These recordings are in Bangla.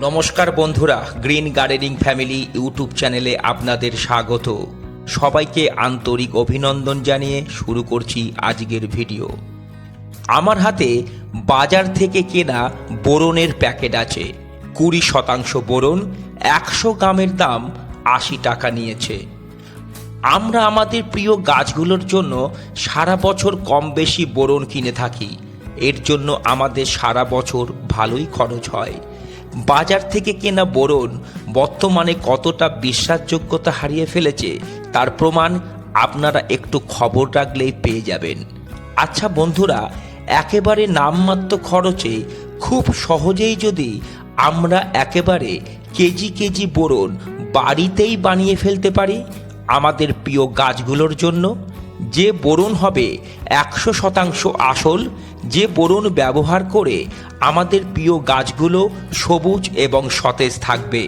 নমস্কার বন্ধুরা, গ্রিন গার্ডেনিং ফ্যামিলি ইউটিউব চ্যানেলে আপনাদের স্বাগত। সবাইকে আন্তরিক অভিনন্দন জানিয়ে শুরু করছি আজকের ভিডিও। আমার হাতে বাজার থেকে কেনা বোরনের প্যাকেট আছে। কুড়ি শতাংশ বোরন, একশো গ্রামের দাম আশি টাকা নিয়েছে। আমরা আমাদের প্রিয় গাছগুলোর জন্য সারা বছর কম বেশি বোরন কিনে থাকি। এর জন্য আমাদের সারা বছর ভালোই খরচ হয়। বাজার থেকে কেনা বোরন বর্তমানে কতটা বিশ্বাসযোগ্যতা হারিয়ে ফেলেছে তার প্রমাণ আপনারা একটু খবর রাখলেই পেয়ে যাবেন। আচ্ছা বন্ধুরা, একেবারে নামমাত্র খরচে খুব সহজেই যদি আমরা একেবারে কেজি কেজি বোরন বাড়িতেই বানিয়ে ফেলতে পারি, আমাদের প্রিয় গাছগুলোর জন্য যে বোরন হবে একশো শতাংশ আসল, যে বোরন ব্যবহার করে আমাদের প্রিয় গাছগুলো সবুজ এবং সতেজ থাকবে,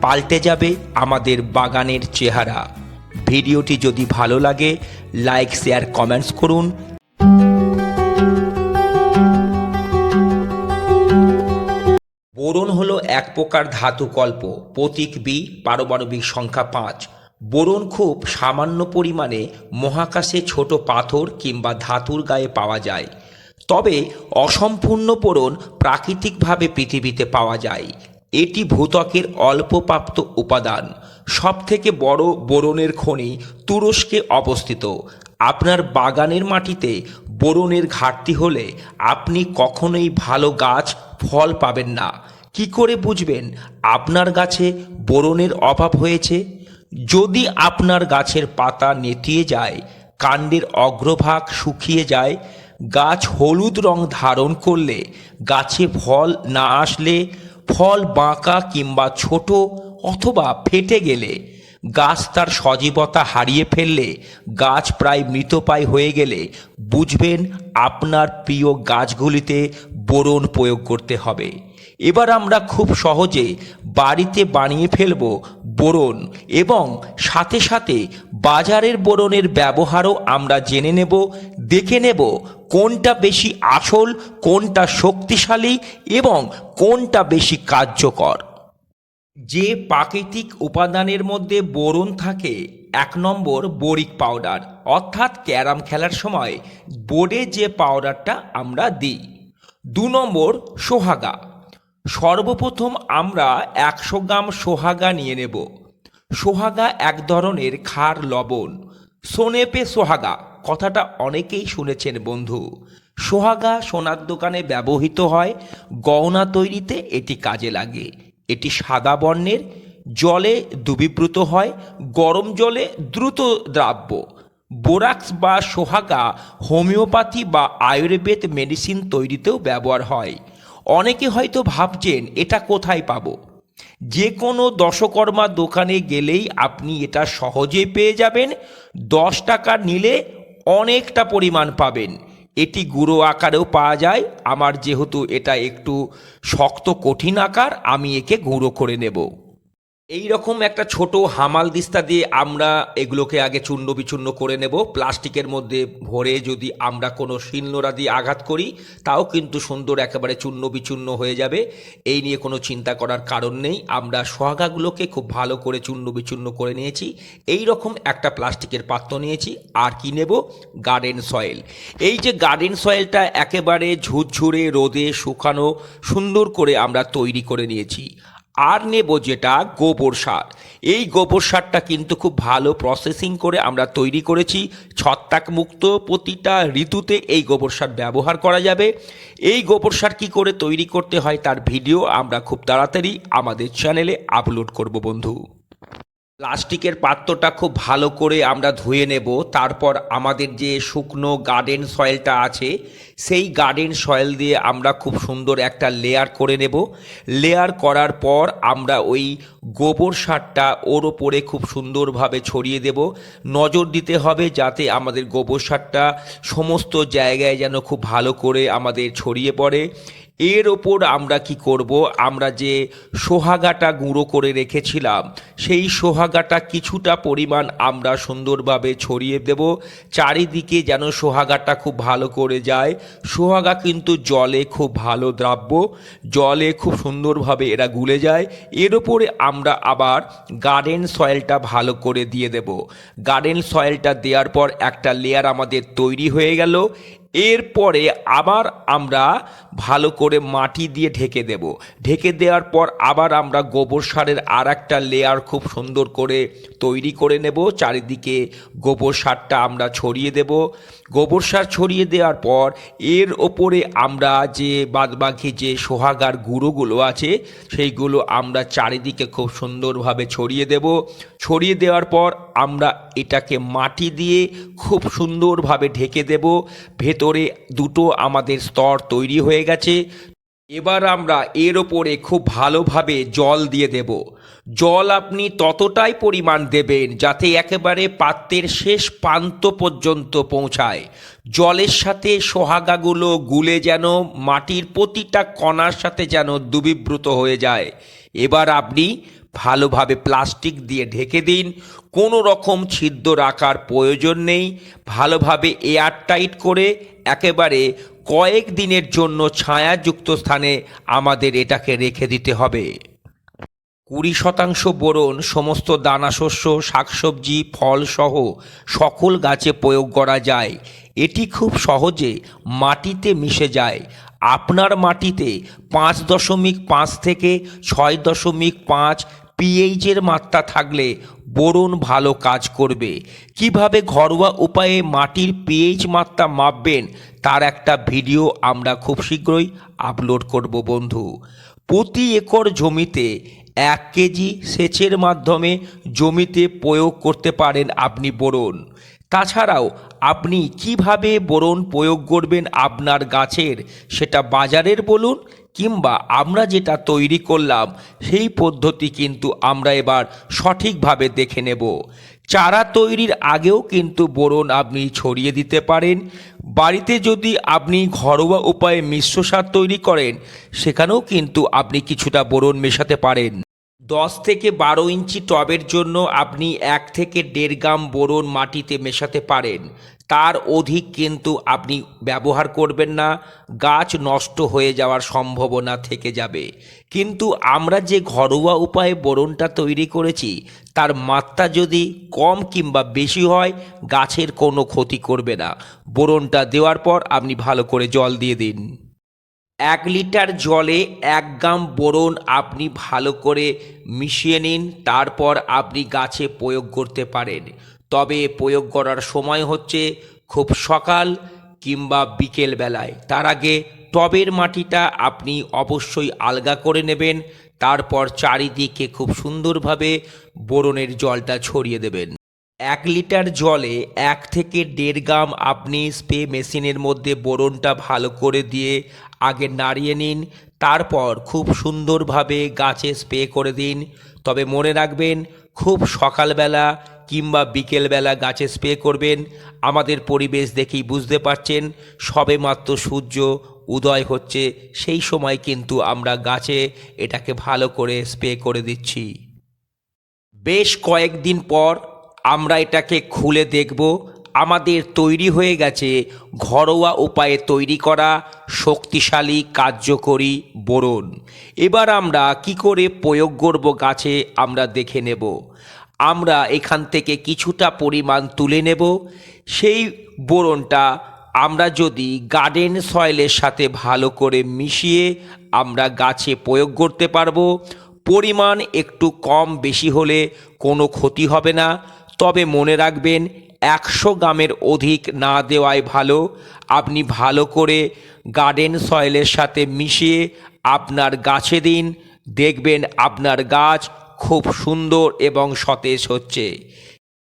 পাল্টে যাবে আমাদের বাগানের চেহারা। ভিডিওটি যদি ভালো লাগে, লাইক, শেয়ার, কমেন্টস করুন। বোরন হলো এক প্রকার ধাতু কল্প, প্রতীক বি, পারমাণবিক সংখ্যা পাঁচ। বোরন খুব সামান্য পরিমাণে মহাকাশে ছোট পাথর কিংবা ধাতুর গায়ে পাওয়া যায়। তবে অসম্পূর্ণ বোরন প্রাকৃতিকভাবে পৃথিবীতে পাওয়া যায়। এটি ভূত্বকের অল্পপ্রাপ্ত উপাদান। সবথেকে বড় বোরনের খনি তুরস্কে অবস্থিত। আপনার বাগানের মাটিতে বোরনের ঘাটতি হলে আপনি কখনোই ভালো গাছ, ফল পাবেন না। কি করে বুঝবেন আপনার গাছে বোরনের অভাব হয়েছে? যদি আপনার গাছের পাতা নেতিয়ে যায়, কাণ্ডের অগ্রভাগ শুকিয়ে যায়, গাছ হলুদ রং ধারণ করলে, গাছে ফল না আসলে, ফল বাঁকা কিংবা ছোট অথবা ফেটে গেলে, গাছ তার সজীবতা হারিয়ে ফেললে, গাছ প্রায় মৃতপ্রায় হয়ে গেলে, বুঝবেন আপনার প্রিয় গাছগুলিতে বোরন প্রয়োগ করতে হবে। এবার আমরা খুব সহজে বাড়িতে বানিয়ে ফেলব বোরন এবং সাথে সাথে বাজারের বোরনের ব্যবহারও আমরা জেনে নেব, দেখে নেব কোনটা বেশি আসল, কোনটা শক্তিশালী এবং কোনটা বেশি কার্যকর। যে প্রাকৃতিক উপাদানের মধ্যে বোরন থাকে, এক নম্বর বোরিক পাউডার, অর্থাৎ ক্যারাম খেলার সময় বোর্ডে যে পাউডারটা আমরা দিই। দু নম্বর সোহাগা। সর্বপ্রথম আমরা একশো গ্রাম সোহাগা নিয়ে নেব। সোহাগা এক ধরনের খার লবণ। সোনেপে সোহাগা। কথাটা অনেকেই শুনেছেন, বন্ধু। সোহাগা সোনার দোকানে ব্যবহৃত হয়, গহনা তৈরিতে এটি কাজে লাগে। এটি সাদা বর্ণের, জলে দুবিব্রত হয়, গরম জলে দ্রুত দ্রাব্য। বোরাক্স বা সোহাগা হোমিওপ্যাথি বা আয়ুর্বেদ মেডিসিন তৈরিতেও ব্যবহার হয়। অনেকে হয়তো ভাবছেন, এটা কোথায় পাবো? যে কোনো দশকর্মা দোকানে গেলেই আপনি এটা সহজে পেয়ে যাবেন। দশ টাকা নিলে অনেকটা পরিমাণ পাবেন। এটি গুঁড়ো আকারেও পাওয়া যায়। আমার যেহেতু এটা একটু শক্ত, কঠিন আকার, আমি একে গুঁড়ো করে নেব। এই রকম একটা ছোট হামাল দিস্তা দিয়ে আমরা এগুলোকে আগে চূর্ণ বিচূর্ণ করে নেব। প্লাস্টিকের মধ্যে ভরে যদি আমরা কোনো শিলনোড়া দিয়ে আঘাত করি, তাও কিন্তু সুন্দর একেবারে চূর্ণ বিচূর্ণ হয়ে যাবে। এই নিয়ে কোনো চিন্তা করার কারণ নেই। আমরা সোহাগাগুলোকে খুব ভালো করে চূর্ণ বিচূর্ণ করে নিয়েছি। এই রকম একটা প্লাস্টিকের পাত্র নিয়েছি। আর কি নেব? Garden soil. এই যে গার্ডেন সয়েলটা একেবারে ঝুরঝুরে রোদে শুকানো, সুন্দর করে আমরা তৈরি করে নিয়েছি। আর নেব যেটা গোবর সার। এই গোবর সারটা কিন্তু খুব ভালো প্রসেসিং করে আমরা তৈরি করেছি। ছত্রাক মুক্ত প্রতিটা ঋতুতে এই গোবর সার ব্যবহার করা যাবে। এই গোবর সার কী করে তৈরি করতে হয় তার ভিডিও আমরা খুব তাড়াতাড়ি আমাদের চ্যানেলে আপলোড করব বন্ধু। প্লাস্টিকের পাত্রটা খুব ভালো করে আমরা ধুয়ে নেব, তারপর আমাদের যে শুকনো গার্ডেন সয়েলটা আছে, সেই গার্ডেন সয়েল দিয়ে আমরা খুব সুন্দর একটা লেয়ার করে নেব। লেয়ার করার পর আমরা ওই গোবর সারটা ওর ওপরে খুব সুন্দরভাবে ছড়িয়ে দেব। নজর দিতে হবে যাতে আমাদের গোবর সারটা সমস্ত জায়গায় যেন খুব ভালো করে আমাদের ছড়িয়ে পড়ে। এর ওপর আমরা কি করব? আমরা যে সোহাগাটা গুঁড়ো করে রেখেছিলাম, সেই সোহাগাটা কিছুটা পরিমাণ আমরা সুন্দরভাবে ছড়িয়ে দেব। চারিদিকে যেন সোহাগাটা খুব ভালো করে যায়। সোহাগা কিন্তু জলে খুব ভালো দ্রাব্য। জলে খুব সুন্দরভাবে এরা গুলে যায়। এর ওপরে আমরা আবার গার্ডেন সয়েলটা ভালো করে দিয়ে দেব। গার্ডেন সয়েলটা দেওয়ার পর একটা লেয়ার আমাদের তৈরি হয়ে গেল। এরপরে আবার আমরা ভালো করে মাটি দিয়ে ঢেকে দেব। ঢেকে দেওয়ার পর আবার আমরা গোবর সারের আর একটা লেয়ার খুব সুন্দর করে তৈরি করে নেব। চারিদিকে গোবর সারটা আমরা ছড়িয়ে দেব। গোবর সার ছড়িয়ে দেওয়ার পর এর ওপরে আমরা যে বাদবাকি যে সোহাগার গুঁড়োগুলো আছে, সেইগুলো আমরা চারিদিকে খুব সুন্দরভাবে ছড়িয়ে দেব। ছড়িয়ে দেওয়ার পর আমরা এটাকে মাটি দিয়ে খুব সুন্দরভাবে ঢেকে দেব। ভেতরে দুটো আমাদের স্তর তৈরি হয়ে গেছে। এবার আমরা এর ওপরে খুব ভালোভাবে জল দিয়ে দেব। জল আপনি ততটাই পরিমাণ দেবেন যাতে একেবারে পাত্রের শেষ প্রান্ত পর্যন্ত পৌঁছায়। জলের সাথে সোহাগাগুলো গুলে যেন মাটির প্রতিটা কণার সাথে যেন দুবিব্রত হয়ে যায়। এবার আপনি ভালোভাবে প্লাস্টিক দিয়ে ঢেকে দিন। কোনো রকম ছিদ্র রাখার প্রয়োজন নেই। ভালোভাবে এয়ার টাইট করে একেবারে কয়েক দিনের জন্য ছায়াযুক্ত স্থানে আমাদের এটাকে রেখে দিতে হবে। কুড়ি শতাংশ বোরন, সমস্ত দানাশস্য শাকসবজি ফলসহ সকল গাছে প্রয়োগ করা যায়। এটি খুব সহজে মাটিতে মিশে যায়। আপনার মাটিতে পাঁচ দশমিক পাঁচ থেকে ছয় দশমিক পাঁচ পিএইচের মাত্রা থাকলে বোরন ভালো কাজ করবে। কীভাবে ঘরোয়া উপায়ে মাটির পিএইচ মাত্রা মাপবেন, তার একটা ভিডিও আমরা খুব শীঘ্রই আপলোড করব বন্ধু। প্রতি একর জমিতে এক কেজি সেচের মাধ্যমে জমিতে প্রয়োগ করতে পারেন আপনি বোরন। তাছাড়াও আপনি কীভাবে বোরন প্রয়োগ করবেন আপনার গাছের, সেটা বাজারের বলুন কিংবা আমরা যেটা তৈরি করলাম, সেই পদ্ধতি কিন্তু আমরা এবার সঠিকভাবে দেখে নেব। চারা তৈরির আগেও কিন্তু বোরন আপনি ছড়িয়ে দিতে পারেন। বাড়িতে যদি আপনি ঘরোয়া উপায়ে মিশ্র সার তৈরি করেন, সেখানেও কিন্তু আপনি কিছুটা বোরন মেশাতে পারেন। দশ থেকে বারো ইঞ্চি টবের জন্য আপনি এক থেকে দেড় গ্রাম বোরন মাটিতে মেশাতে পারেন। তার অধিক কিন্তু আপনি ব্যবহার করবেন না। গাছ নষ্ট হয়ে যাওয়ার সম্ভাবনা থেকে যাবে। কিন্তু আমরা যে ঘরোয়া উপায়ে বোরনটা তৈরি করেছি, তার মাত্রা যদি কম কিংবা বেশি হয়, গাছের কোনো ক্ষতি করবে না। বোরনটা দেওয়ার পর আপনি ভালো করে জল দিয়ে দিন। এক লিটার জলে এক গ্রাম বোরন আপনি ভালো করে মিশিয়ে নিন, তারপর আপনি গাছে প্রয়োগ করতে পারেন। তবে প্রয়োগ করার সময় হচ্ছে খুব সকাল কিংবা বিকেল বেলায়। তার আগে টবের মাটিটা আপনি অবশ্যই আলগা করে নেবেন, তারপর চারিদিকে খুব সুন্দরভাবে বোরনের জলটা ছড়িয়ে দেবেন। এক লিটার জলে এক থেকে দেড় গ্রাম আপনি স্প্রে মেশিনের মধ্যে বোরনটা ভালো করে দিয়ে আগে নাড়িয়ে নিন, তারপর খুব সুন্দরভাবে গাছে স্প্রে করে দিন। তবে মনে রাখবেন, খুব সকালবেলা কিংবা বিকেলবেলা গাছে স্প্রে করবেন। আমাদের পরিবেশ দেখেই বুঝতে পারছেন সবে মাত্র সূর্য উদয় হচ্ছে, সেই সময় কিন্তু আমরা গাছে এটাকে ভালো করে স্প্রে করে দিচ্ছি। বেশ কয়েকদিন পর আমরা এটাকে খুলে দেখব আমাদের তৈরি হয়ে গেছে ঘরোয়া উপায়ে তৈরি করা, শক্তিশালী, কার্যকরী বোরন এবার আমরা কি করে প্রয়োগ করব গাছে আমরা দেখে নেব। আমরা এখান থেকে কিছুটা পরিমাণ তুলে নেব। সেই বোরনটা আমরা যদি গার্ডেন সয়েলের সাথে ভালো করে মিশিয়ে আমরা গাছে প্রয়োগ করতে পারব, পরিমাণ একটু কম বেশি হলে কোনো ক্ষতি হবে না। তবে মনে রাখবেন একশো গ্রামের অধিক না দেওয়াই ভালো। আপনি ভালো করে গার্ডেন সয়েলের সাথে মিশিয়ে আপনার গাছে দিন। দেখবেন আপনার গাছ খুব সুন্দর এবং সতেজ হচ্ছে।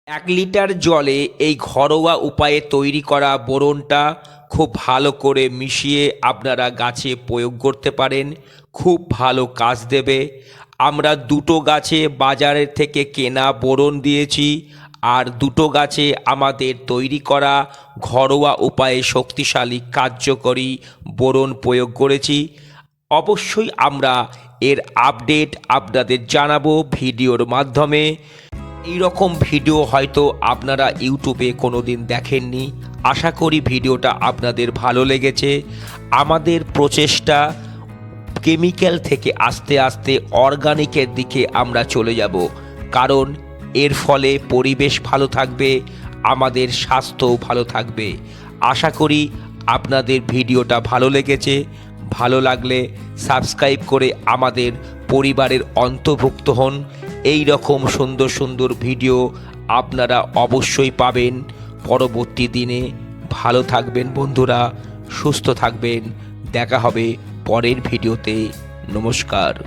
এক লিটার জলে এই ঘরোয়া উপায়ে তৈরি করা বোরনটা খুব ভালো করে মিশিয়ে আপনারা গাছে প্রয়োগ করতে পারেন। খুব ভালো কাজ দেবে। আমরা দুটো গাছে বাজারের থেকে কেনা বোরন দিয়েছি। আর দুটো গাছে আমাদের তৈরি করা ঘরোয়া উপায়ে শক্তিশালী কার্যকরী বোরন প্রয়োগ করেছি। অবশ্যই আমরা এর আপডেট আপনাদের জানাব ভিডিওর মাধ্যমে। এই রকম ভিডিও হয়তো আপনারা ইউটিউবে কোনো দিন দেখেননি। আশা করি ভিডিওটা আপনাদের ভালো লেগেছে। আমাদের প্রচেষ্টা কেমিক্যাল থেকে আস্তে আস্তে অর্গানিকের দিকে আমরা চলে যাব। কারণ এর ফলে পরিবেশ ভালো থাকবে, আমাদের স্বাস্থ্যও ভালো থাকবে। আশা করি আপনাদের ভিডিওটা ভালো লেগেছে। ভালো লাগলে সাবস্ক্রাইব করে আমাদের পরিবারের অন্তর্ভুক্ত হন। এই রকম সুন্দর সুন্দর ভিডিও আপনারা অবশ্যই পাবেন। পরবর্তী দিনে ভালো থাকবেন বন্ধুরা, সুস্থ থাকবেন। দেখা হবে পরের ভিডিওতে। নমস্কার।